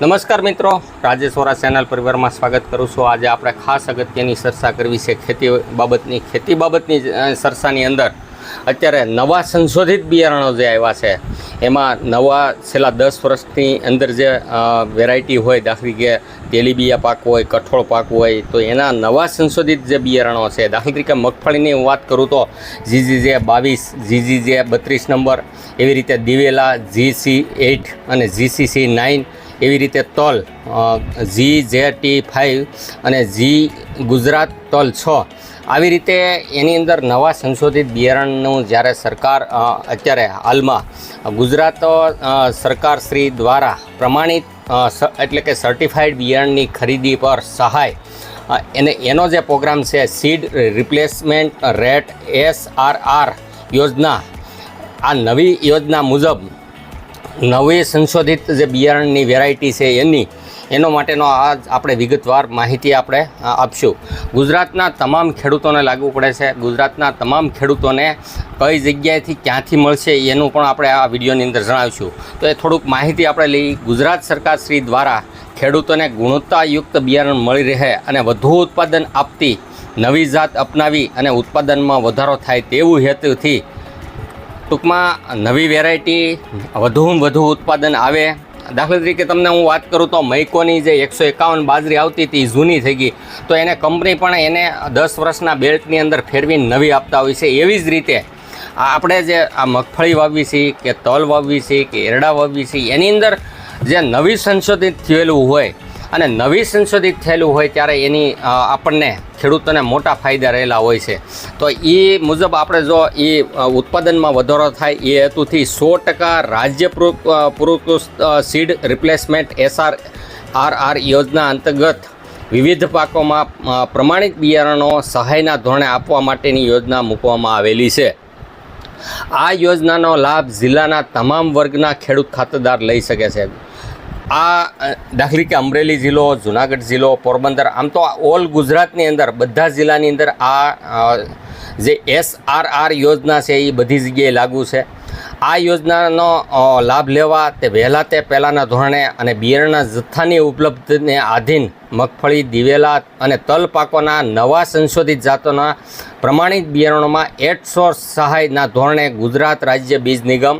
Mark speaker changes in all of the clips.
Speaker 1: નમસ્કાર મિત્રો, રાજેશ વોરા ચેનલ પરિવારમાં સ્વાગત કરું છું. આજે આપણે ખાસ અગત્યની ચર્ચા કરવી છે ખેતી બાબતની. ખેતી બાબતની ચર્ચાની અંદર અત્યારે નવા સંશોધિત બિયારણો જે આવ્યા છે, એમાં નવા છેલ્લા દસ વર્ષની અંદર જે વેરાયટી હોય, દાખલી કે તેલીબિયા પાક હોય, કઠોળ પાક હોય, તો એના નવા સંશોધિત જે બિયારણો છે, દાખલા તરીકે મગફળીની હું વાત કરું તો જીજી જે બાવીસ જીજી જે બત્રીસ નંબર, એવી રીતે દિવેલા, જીસી એઇટ અને જીસીસી નાઇન, એવી રીતે તલ જી જે ટી ફાઇવ અને જી ગુજરાત તલ છ આવી રીતે એની અંદર નવા સંશોધિત બિયારણનું જ્યારે સરકાર અત્યારે હાલમાં ગુજરાત સરકાર શ્રી દ્વારા પ્રમાણિત એટલે કે સર્ટિફાઈડ બિયારણની ખરીદી પર સહાય એને, એનો જે પ્રોગ્રામ છે seed replacement rate S R R યોજના, આ નવી યોજના મુજબ નવી સંશોધિત જે બિયારણની વેરાયટી છે એની એનો માટેનો આ આપણે વિગતવાર માહિતી આપણે આપશું. ગુજરાતના તમામ ખેડૂતોને લાગુ પડે છે. ગુજરાતના તમામ ખેડૂતોને કઈ જગ્યાએથી ક્યાંથી મળશે એનું પણ આપણે આ વિડીયોની અંદર જણાવીશું. તો એ થોડુંક માહિતી આપણે લઈ. ગુજરાત સરકાર શ્રી દ્વારા ખેડૂતોને ગુણવત્તાયુક્ત બિયારણ મળી રહે અને વધુ ઉત્પાદન આપતી, નવી જાત અપનાવી અને ઉત્પાદનમાં વધારો થાય તેવું હેતુથી ટૂંકમાં નવી વેરાયટી, વધુમાં વધુ ઉત્પાદન આવે. દાખલા તરીકે તમને હું વાત કરું તો મૈકોની જે એકસો એકાવન બાજરી આવતી હતી જૂની થઈ ગઈ. તો એને કંપની પણ એને દસ વર્ષના બેલ્ટની અંદર ફેરવીને નવી આપતા હોય છે. એવી જ રીતે આપણે જે આ મગફળી વાવવી છે, કે તલ વાવવી છે, કે એરડા વાવવી છે, એની અંદર જે નવી સંશોધિત થયેલું હોય અને નવી સંશોધિત થયેલું હોય ત્યારે એની આપણને ખેડૂતોને મોટા ફાયદા રહેલા હોય છે. તો એ મુજબ આપણે જો એ ઉત્પાદનમાં વધારો થાય એ હેતુથી સો ટકા રાજ્ય પુરુ- અ, seed replacement S R R R યોજના અંતર્ગત વિવિધ પાકોમાં પ્રમાણિત બિયારણો સહાયના ધોરણે આપવા માટેની યોજના મૂકવામાં આવેલી છે. આ યોજનાનો લાભ જિલ્લાના તમામ વર્ગના ખેડૂત ખાતેદાર લઈ શકે છે. આ દાખલી કે અમરેલી જિલ્લો, જુનાગઢ જિલ્લો, પોરબંદર, આમ તો ઓલ ગુજરાતની અંદર, બધા જિલ્લાની અંદર આ જે એસ આર આર યોજના છે એ બધી જગ્યાએ લાગુ છે. આ યોજનાનો લાભ લેવા તે વહેલા તે પહેલાંના ધોરણે અને બિયારણના જથ્થાની ઉપલબ્ધને આધીન મગફળી, દિવેલા અને તલ પાકોના નવા સંશોધિત જાતોના પ્રમાણિત બિયારણોમાં એટસો સહાયના ધોરણે ગુજરાત રાજ્ય બીજ નિગમ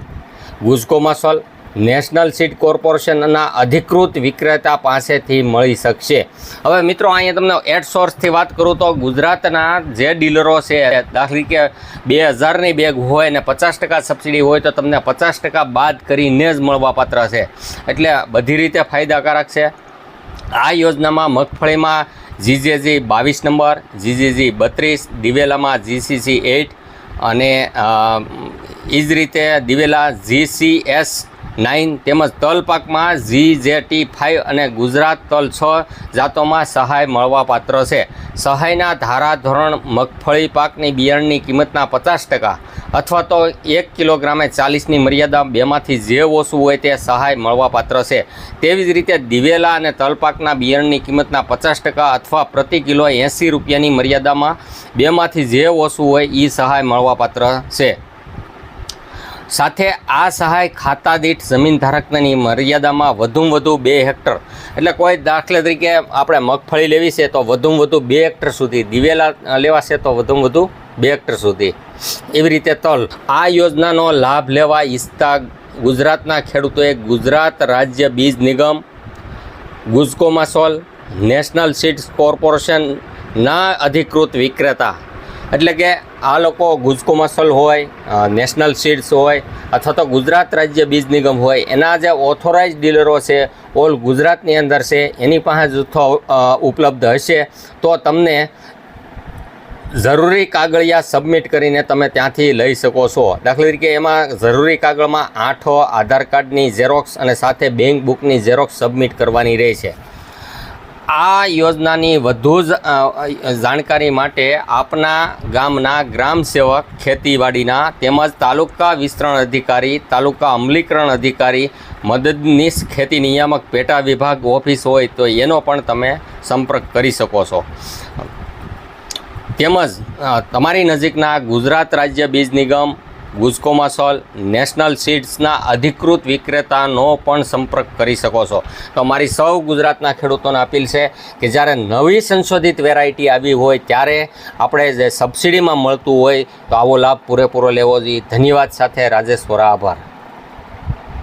Speaker 1: ગુજકોમાસોલ નેશનલ સીડ કોર્પોરેશનના અધિકૃત વિક્રેતા પાસેથી મળી શકશે. હવે મિત્રો, અહીંયા તમને એડ સોર્સથી વાત કરું તો ગુજરાતના જે ડીલરો છે, દાખલી કે બે હજારની બેગ હોય ને પચાસ ટકા સબસિડી હોય તો તમને પચાસ ટકા બાદ કરીને જ મળવાપાત્ર છે. એટલે બધી રીતે ફાયદાકારક છે. આ યોજનામાં મગફળીમાં જીજેજી બાવીસ નંબર, જીજેજી બત્રીસ, દિવેલામાં જીસીસી એઇટ અને એ જ રીતે દિવેલા જીસીએસ નાઇન તેમજ તલ પાકમાં જી જે ટી ફાઇવ અને ગુજરાત તલ છ જાતોમાં સહાય મળવાપાત્ર છે. સહાયના ધારાધોરણ મગફળી પાકની બિયારણની કિંમતના પચાસ ટકા અથવા તો એક કિલોગ્રામે ચાલીસની મર્યાદા બેમાંથી જે ઓછું હોય તે સહાય મળવાપાત્ર છે. તેવી જ રીતે દિવેલા અને તલપાકના બિયારણની કિંમતના પચાસ ટકા અથવા પ્રતિ કિલો એંસી રૂપિયાની મર્યાદામાં બેમાંથી જે ઓછું હોય એ સહાય મળવાપાત્ર છે. સાથે આ સહાય ખાતા દીઠ જમીન ધારકની મર્યાદામાં વધુમાં વધુ બે હેક્ટર. એટલે કોઈ દાખલા તરીકે આપણે મગફળી લેવી છે તો વધુમાં વધુ બે હેક્ટર સુધી, દિવેલા લેવાશે તો વધુમાં વધુ બે હેક્ટર સુધી. એવી રીતે તલ. આ યોજનાનો લાભ લેવા ઈચ્છતા ગુજરાતના ખેડૂતોએ ગુજરાત રાજ્ય બીજ નિગમ ગુજકોમાસોલ નેશનલ સીડ્સ કોર્પોરેશનના અધિકૃત વિક્રેતા. એટલે કે આ લોકો ગુજકોમાસોલ હોય નેશનલ સીડ્સ હોય, અથવા તો ગુજરાત રાજ્ય બીજ નિગમ હોય, એના જે ઓથોરાઇઝ ડીલરો છે, ઓલ ગુજરાતની અંદર છે, એની પાસે જથ્થો ઉપલબ્ધ હશે, તો તમને જરૂરી કાગળિયા સબમિટ કરીને તમે ત્યાંથી લઈ શકો છો. દાખલા તરીકે એમાં જરૂરી કાગળમાં આઠો, આધાર કાર્ડની ઝેરોક્સ અને સાથે બેંક બુકની ઝેરોક્સ સબમિટ કરવાની રહે છે આ યોજનાની વધુ જાણકારી માટે આપના ગામના ગ્રામ સેવક ખેતીવાડીના તેમજ તાલુકા વિસ્તરણ અધિકારી, તાલુકા અમલીકરણ અધિકારી, મદદનીશ ખેતી નિયામક પેટા વિભાગ ઓફિસ હોય તો એનો પણ તમે સંપર્ક કરી શકો છો. તેમજ તમારી નજીકના ગુજરાત રાજ્ય બીજ નિગમ ગુજકોમાસોલ નેશનલ સીડ્સના અધિકૃત વિક્રેતાનો પણ સંપર્ક કરી શકો છો. તો મારી સૌ ગુજરાતના ખેડૂતોને અપીલ છે કે જ્યારે નવી સંશોધિત વેરાયટી આવી હોય, ત્યારે આપણે જે સબસિડીમાં મળતું હોય, તો આવો લાભ પૂરેપૂરો લેવો જોઈએ. ધન્યવાદ સાથે રાજેશ્વરા આભાર.